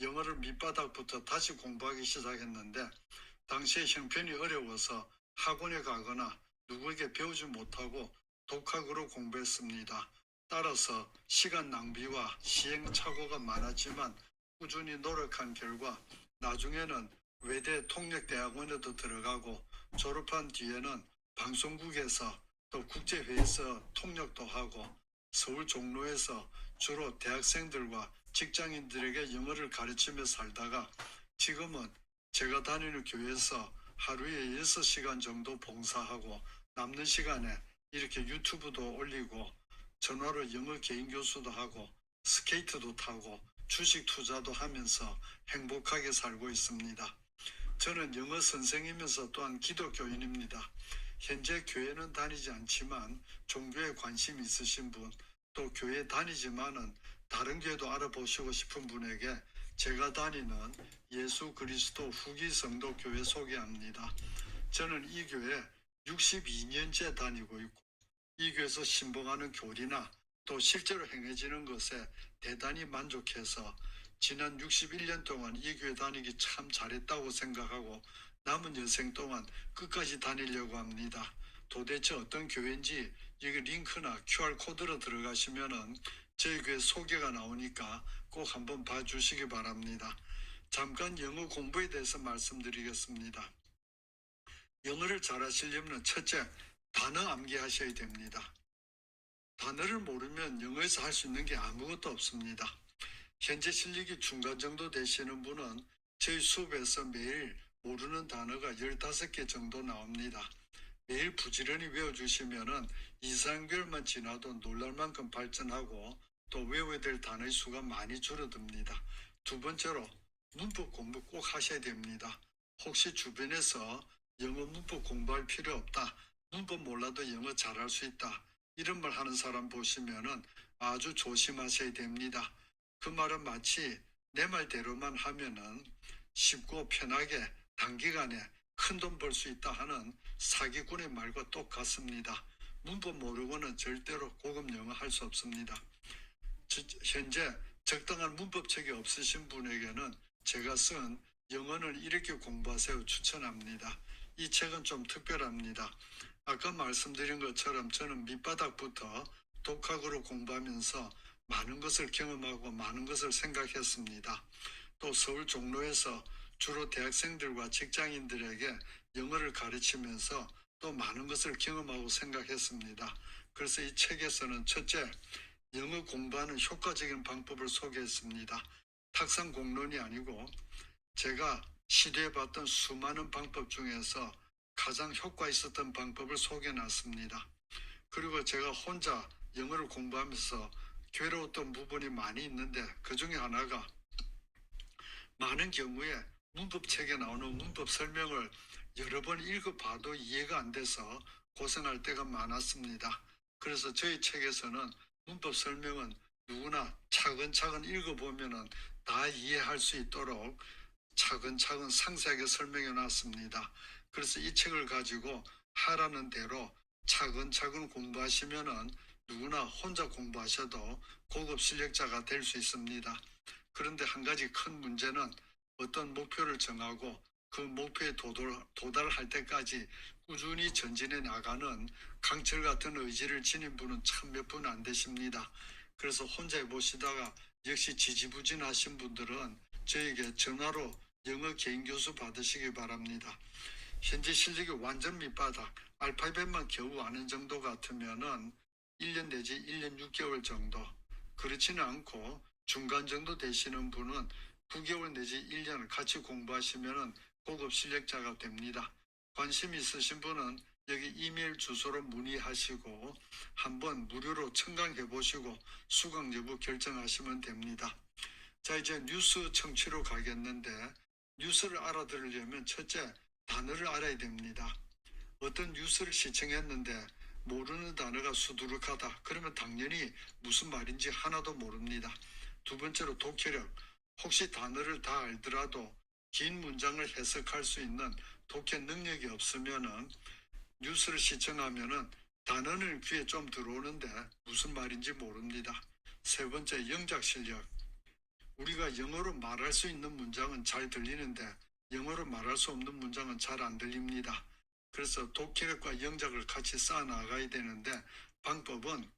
영어를 밑바닥부터 다시 공부하기 시작했는데 당시에 형편이 어려워서 학원에 가거나 누구에게 배우지 못하고 독학으로 공부했습니다. 따라서 시간 낭비와 시행착오가 많았지만 꾸준히 노력한 결과 나중에는 외대 통역대학원에도 들어가고 졸업한 뒤에는 방송국에서 또 국제회의에서 통역도 하고 서울 종로에서 주로 대학생들과 직장인들에게 영어를 가르치며 살다가 지금은 제가 다니는 교회에서 하루에 6시간 정도 봉사하고 남는 시간에 이렇게 유튜브도 올리고 전화로 영어 개인 교수도 하고 스케이트도 타고 주식 투자도 하면서 행복하게 살고 있습니다. 저는 영어 선생이면서 또한 기독교인입니다. 현재 교회는 다니지 않지만 종교에 관심 있으신 분, 또 교회 다니지만은 다른 교회도 알아보시고 싶은 분에게 제가 다니는 예수 그리스도 후기 성도 교회 소개합니다. 저는 이 교회 62년째 다니고 있고 이 교회에서 신봉하는 교리나 또 실제로 행해지는 것에 대단히 만족해서 지난 61년 동안 이 교회 다니기 참 잘했다고 생각하고 남은 여생 동안 끝까지 다니려고 합니다. 도대체 어떤 교회인지 여기 링크나 QR 코드로 들어가시면은 저희 교회 소개가 나오니까 꼭 한번 봐주시기 바랍니다. 잠깐 영어 공부에 대해서 말씀드리겠습니다. 영어를 잘하시려면 첫째 단어 암기하셔야 됩니다. 단어를 모르면 영어에서 할 수 있는 게 아무것도 없습니다. 현재 실력이 중간 정도 되시는 분은 저희 수업에서 매일 모르는 단어가 15개 정도 나옵니다. 매일 부지런히 외워주시면 은 2, 3개월만 지나도 놀랄 만큼 발전하고 또 외워야 될 단어의 수가 많이 줄어듭니다. 두 번째로 문법 공부 꼭 하셔야 됩니다. 혹시 주변에서 영어 문법 공부할 필요 없다. 문법 몰라도 영어 잘할 수 있다. 이런 말 하는 사람 보시면은 아주 조심하셔야 됩니다. 그 말은 마치 내 말대로만 하면은 쉽고 편하게 단기간에 큰 돈 벌 수 있다 하는 사기꾼의 말과 똑같습니다. 문법 모르고는 절대로 고급 영어 할 수 없습니다. 저- 현재 적당한 문법책이 없으신 분에게는 제가 쓴 영어는 이렇게 공부하세요 추천합니다. 이 책은 좀 특별합니다. 아까 말씀드린 것처럼 저는 밑바닥부터 독학으로 공부하면서 많은 것을 경험하고 많은 것을 생각했습니다. 또 서울 종로에서 주로 대학생들과 직장인들에게 영어를 가르치면서 또 많은 것을 경험하고 생각했습니다. 그래서 이 책에서는 첫째, 영어 공부하는 효과적인 방법을 소개했습니다. 탁상 공론이 아니고 제가 시도해봤던 수많은 방법 중에서 가장 효과 있었던 방법을 소개해 놨습니다. 그리고 제가 혼자 영어를 공부하면서 괴로웠던 부분이 많이 있는데 그 중에 하나가 많은 경우에 문법책에 나오는 문법 설명을 여러 번 읽어봐도 이해가 안 돼서 고생할 때가 많았습니다. 그래서 저희 책에서는 문법 설명은 누구나 차근차근 읽어보면은 다 이해할 수 있도록 차근차근 상세하게 설명해 놨습니다. 그래서 이 책을 가지고 하라는 대로 차근차근 공부하시면은 누구나 혼자 공부하셔도 고급 실력자가 될 수 있습니다. 그런데 한 가지 큰 문제는 어떤 목표를 정하고 그 목표에 도달, 도달할 때까지 꾸준히 전진해 나가는 강철 같은 의지를 지닌 분은 참 몇 분 안 되십니다. 그래서 혼자 해보시다가 역시 지지부진하신 분들은 저에게 전화로 영어 개인 교수 받으시기 바랍니다. 현재 실력이 완전 밑바닥, 알파벳만 겨우 아는 정도 같으면은 1년 내지 1년 6개월 정도. 그렇지는 않고 중간 정도 되시는 분은 9개월 내지 1년을 같이 공부하시면은 고급 실력자가 됩니다. 관심 있으신 분은 여기 이메일 주소로 문의하시고 한번 무료로 청강해 보시고 수강 여부 결정하시면 됩니다. 자 이제 뉴스 청취로 가겠는데 뉴스를 알아들으려면 첫째 단어를 알아야 됩니다. 어떤 뉴스를 시청했는데 모르는 단어가 수두룩하다. 그러면 당연히 무슨 말인지 하나도 모릅니다. 두 번째로 독해력. 혹시 단어를 다 알더라도 긴 문장을 해석할 수 있는 독해 능력이 없으면은 뉴스를 시청하면은 단어는 귀에 좀 들어오는데 무슨 말인지 모릅니다. 세 번째 영작 실력. 우리가 영어로 말할 수 있는 문장은 잘 들리는데 영어로 말할 수 없는 문장은 잘 안 들립니다. 그래서 독해력과 영작을 같이 쌓아 나가야 되는데 방법은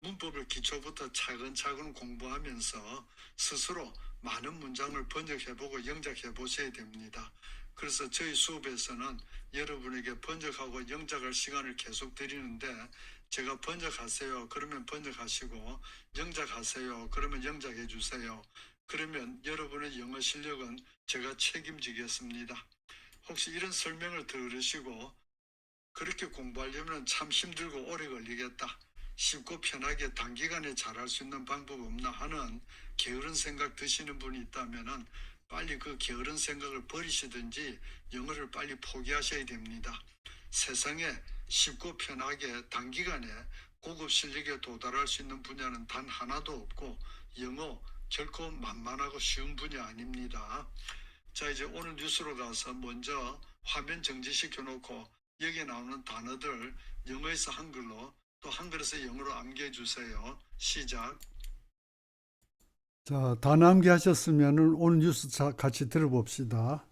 문법을 기초부터 차근차근 공부하면서 스스로 많은 문장을 번역해보고 영작해 보셔야 됩니다. 그래서 저희 수업에서는 여러분에게 번역하고 영작할 시간을 계속 드리는데 제가 번역하세요. 그러면 번역하시고 영작하세요. 그러면 영작해 주세요. 그러면 여러분의 영어 실력은 제가 책임지겠습니다. 혹시 이런 설명을 들으시고 그렇게 공부하려면 참 힘들고 오래 걸리겠다. 쉽고 편하게 단기간에 잘할 수 있는 방법 없나 하는 게으른 생각 드시는 분이 있다면은 빨리 그 게으른 생각을 버리시든지 영어를 빨리 포기하셔야 됩니다. 세상에 쉽고 편하게 단기간에 고급 실력에 도달할 수 있는 분야는 단 하나도 없고 영어 결코 만만하고 쉬운 분야 아닙니다. 자 이제 오늘 뉴스로 가서 먼저 화면 정지시켜 놓고 여기에 나오는 단어들 영어에서 한글로 또 한글에서 영어로 암기해 주세요. 시작. 자, 다 남기하셨으면은 오늘 뉴스 자, 같이 들어봅시다.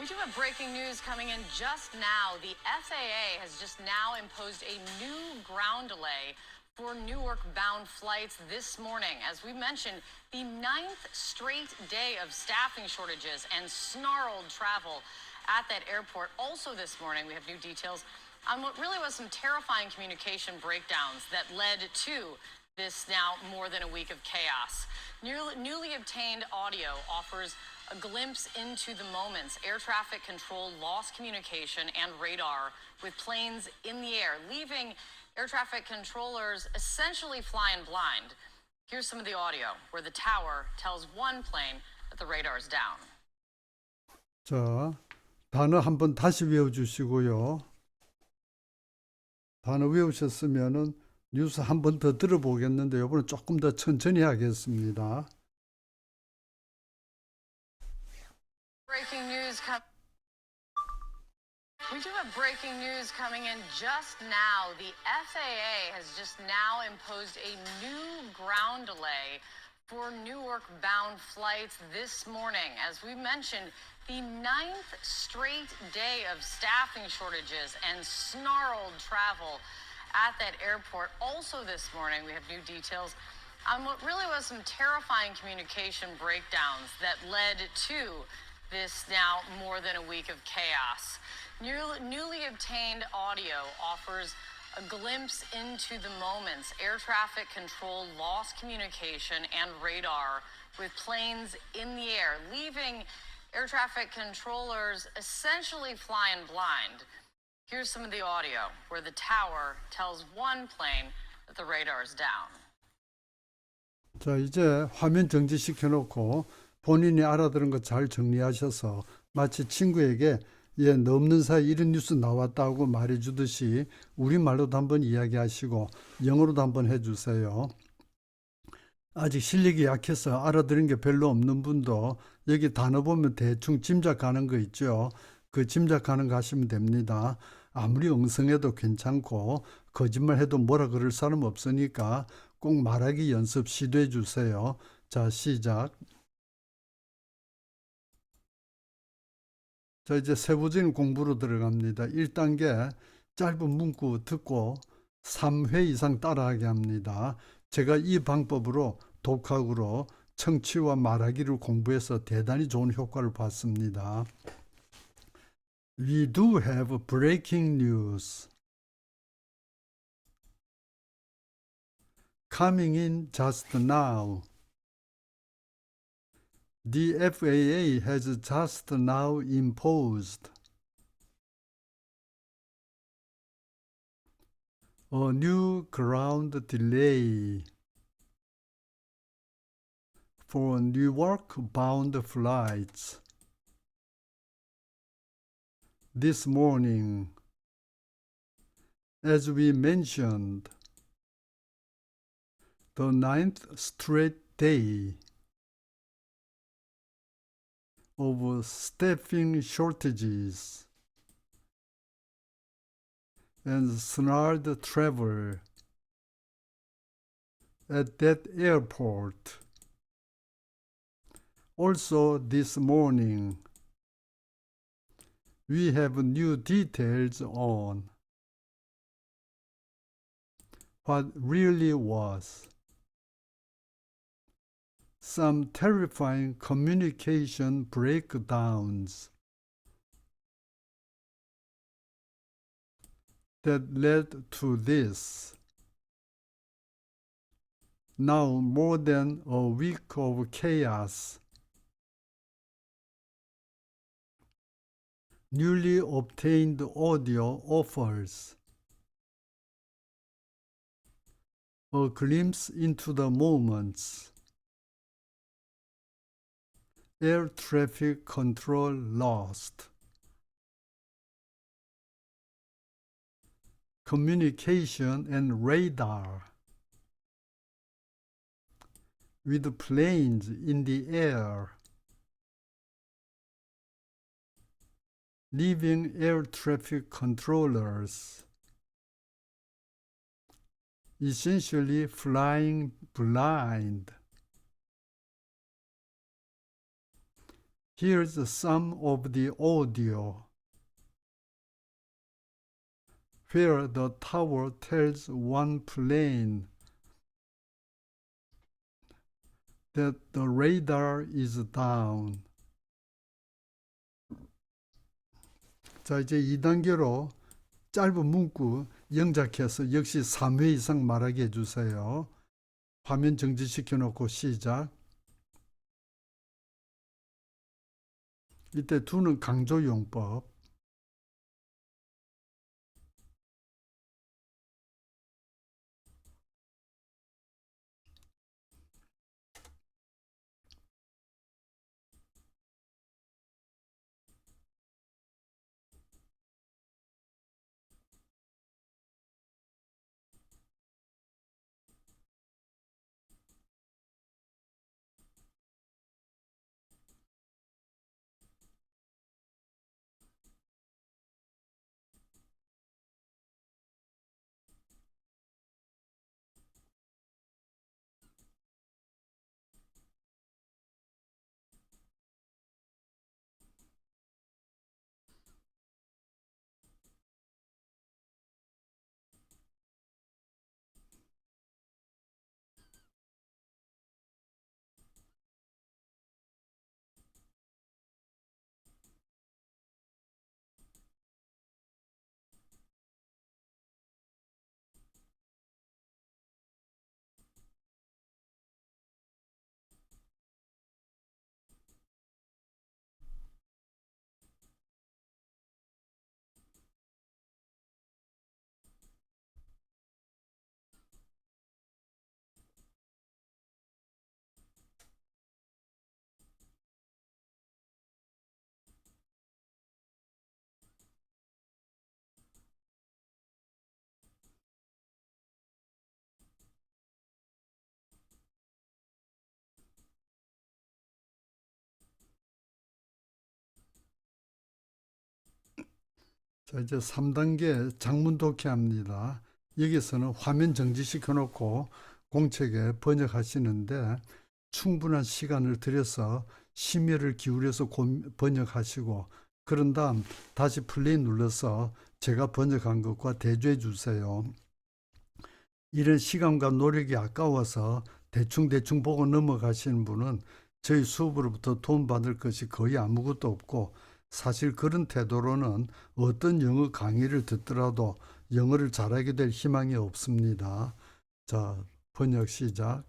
We do have breaking news coming in just now. The FAA has just now imposed a new ground delay for Newark bound flights this morning. As we mentioned, the ninth straight day of staffing shortages and snarled travel at that airport. Also, this morning, we have new details on what really was some terrifying communication breakdowns that led to this now more than a week of chaos. Newly, newly obtained audio offers a glimpse into the moments air traffic control lost communication and radar with planes in the air, leaving air traffic controllers essentially flying blind. Here's some of the audio where the tower tells one plane that the radar is down. 자, 단어 한번 다시 외워주시고요. 단어 외우셨으면은 뉴스 한 번 더 들어보겠는데 이번엔 조금 더 천천히 하겠습니다. Breaking news com- We do have breaking news coming in just now. The FAA has just now imposed a new ground delay for Newark bound flights this morning. As we mentioned, the ninth straight day of staffing shortages and snarled travel at that airport. Also, this morning, we have new details on what really was some terrifying communication breakdowns that led to this now more than a week of chaos. New, newly obtained audio offers a glimpse into the moments air traffic control lost communication and radar with planes in the air, leaving air traffic controllers essentially flying blind. Here's some of the audio where the tower tells one plane that the radar is down. 자, 이제 화면 정지시켜 놓고 본인이 알아들은 거 잘 정리하셔서 마치 친구에게 예, 넘는 사이 이런 뉴스 나왔다고 말해 주듯이 우리말로도 한번 이야기하시고 영어로도 한번 해 주세요. 아직 실력이 약해서 알아들은 게 별로 없는 분도 여기 단어 보면 대충 짐작하는 거 있죠. 그 짐작하는 거 하시면 됩니다. 아무리 엉성해도 괜찮고 거짓말 해도 뭐라 그럴 사람 없으니까 꼭 말하기 연습 시도해 주세요. 자, 시작. 자, 이제 세부적인 공부로 들어갑니다. 1단계 짧은 문구 듣고 3회 이상 따라하게 합니다. 제가 이 방법으로 독학으로 청취와 말하기를 공부해서 대단히 좋은 효과를 봤습니다. We do have breaking news. Coming in just now. The FAA has just now imposed a new ground delay for Newark bound flights. This morning, as we mentioned, the ninth straight day of staffing shortages and snarled travel at that airport. Also, this morning, we have new details on what really was some terrifying communication breakdowns that led to this. Now, more than a week of chaos, newly obtained audio offers a glimpse into the moments air traffic control lost. Communication and radar. With planes in the air. Leaving air traffic controllers. Essentially flying blind. Here's some of the audio where the tower tells one plane that the radar is down. 자, 이제 2단계로 짧은 문구 영작해서 역시 3회 이상 말하게 해주세요. 화면 정지시켜 놓고 시작. 이때 두는 강조용법. 자, 이제 3단계 장문 독해합니다. 여기서는 화면 정지시켜 놓고 공책에 번역하시는데 충분한 시간을 들여서 심혈을 기울여서 고- 번역하시고 그런 다음 다시 플레이 눌러서 제가 번역한 것과 대조해 주세요. 이런 시간과 노력이 아까워서 대충대충 보고 넘어가시는 분은 저희 수업으로부터 돈 받을 것이 거의 아무것도 없고 사실 그런 태도로는 어떤 영어 강의를 듣더라도 영어를 잘하게 될 희망이 없습니다. 자, 번역 시작.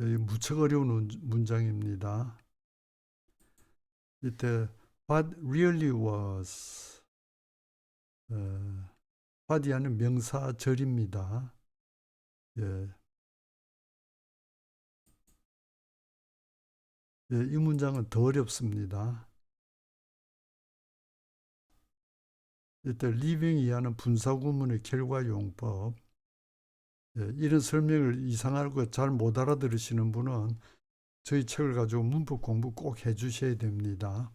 이 무척 어려운 문- 문장입니다. 이때 what really was 어, what이 하는 명사절입니다. 예. 예, 이 문장은 더 어렵습니다. 이때 living이 하는 분사구문의 결과용법 예, 이런 설명을 이상하고 잘 못 알아들으시는 분은 저희 책을 가지고 문법 공부 꼭 해주셔야 됩니다.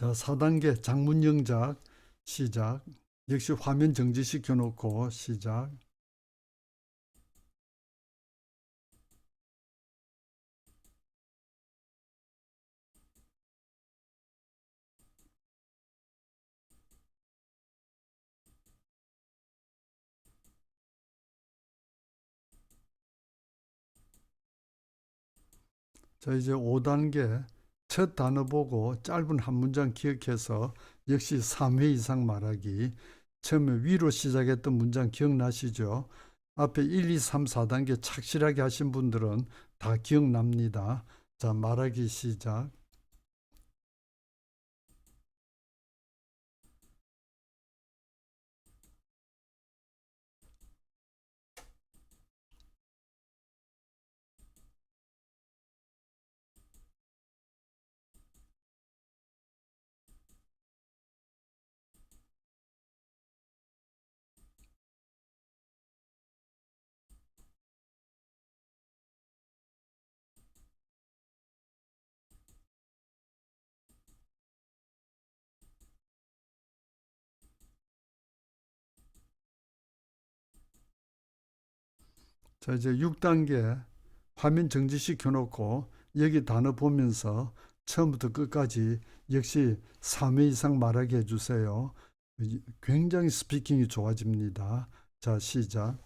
자, 4단계 장문 영작 시작. 역시 화면 정지시켜 놓고 시작. 자, 이제 5단계 첫 단어 보고 짧은 한 문장 기억해서 역시 3회 이상 말하기. 처음에 위로 시작했던 문장 기억나시죠? 앞에 1, 2, 3, 4단계 착실하게 하신 분들은 다 기억납니다. 자, 말하기 시작. 자, 이제 6단계 화면 정지시켜 놓고 여기 단어 보면서 처음부터 끝까지 역시 3회 이상 말하게 해주세요. 굉장히 스피킹이 좋아집니다. 자, 시작.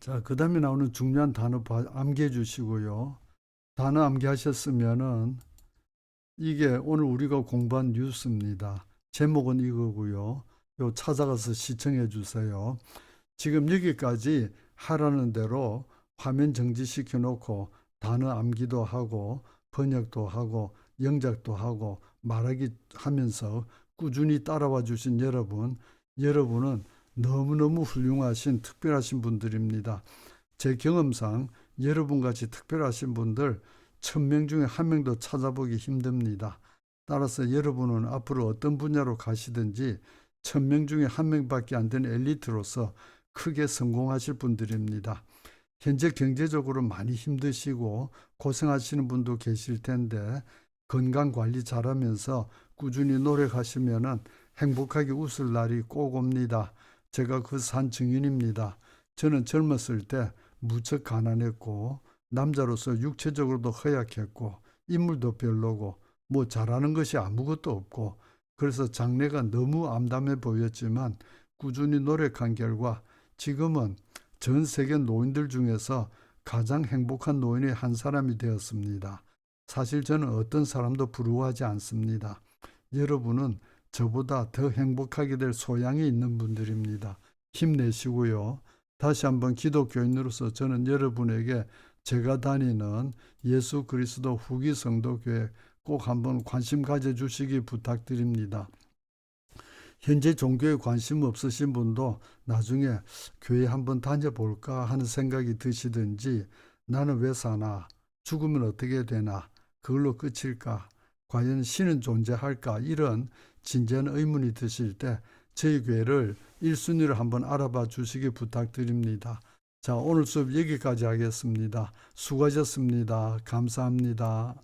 자, 그 다음에 나오는 중요한 단어 봐- 암기해 주시고요. 단어 암기하셨으면은 이게 오늘 우리가 공부한 뉴스입니다. 제목은 이거고요. 요 찾아가서 시청해 주세요. 지금 여기까지 하라는 대로 화면 정지시켜 놓고 단어 암기도 하고 번역도 하고 영작도 하고 말하기 하면서 꾸준히 따라와 주신 여러분, 여러분은 너무너무 훌륭하신 특별하신 분들입니다. 제 경험상 여러분같이 특별하신 분들 천 명 중에 한 명도 찾아보기 힘듭니다. 따라서 여러분은 앞으로 어떤 분야로 가시든지 천 명 중에 한 명밖에 안 되는 엘리트로서 크게 성공하실 분들입니다. 현재 경제적으로 많이 힘드시고 고생하시는 분도 계실 텐데 건강 관리 잘하면서 꾸준히 노력하시면은 행복하게 웃을 날이 꼭 옵니다. 제가 그 산 증인입니다. 저는 젊었을 때 무척 가난했고 남자로서 육체적으로도 허약했고 인물도 별로고 뭐 잘하는 것이 아무것도 없고 그래서 장래가 너무 암담해 보였지만 꾸준히 노력한 결과 지금은 전 세계 노인들 중에서 가장 행복한 노인의 한 사람이 되었습니다. 사실 저는 어떤 사람도 부러워하지 않습니다. 여러분은 저보다 더 행복하게 될 소양이 있는 분들입니다. 힘내시고요. 다시 한번 기독교인으로서 저는 여러분에게 제가 다니는 예수 그리스도 후기 성도교회 꼭 한번 관심 가져주시기 부탁드립니다. 현재 종교에 관심 없으신 분도 나중에 교회 한번 다녀볼까 하는 생각이 드시든지 나는 왜 사나? 죽으면 어떻게 되나? 그걸로 끝일까? 과연 신은 존재할까? 이런 진지한 의문이 드실 때 저희 교회를 1순위로 한번 알아봐 주시기 부탁드립니다. 자, 오늘 수업 여기까지 하겠습니다. 수고하셨습니다. 감사합니다.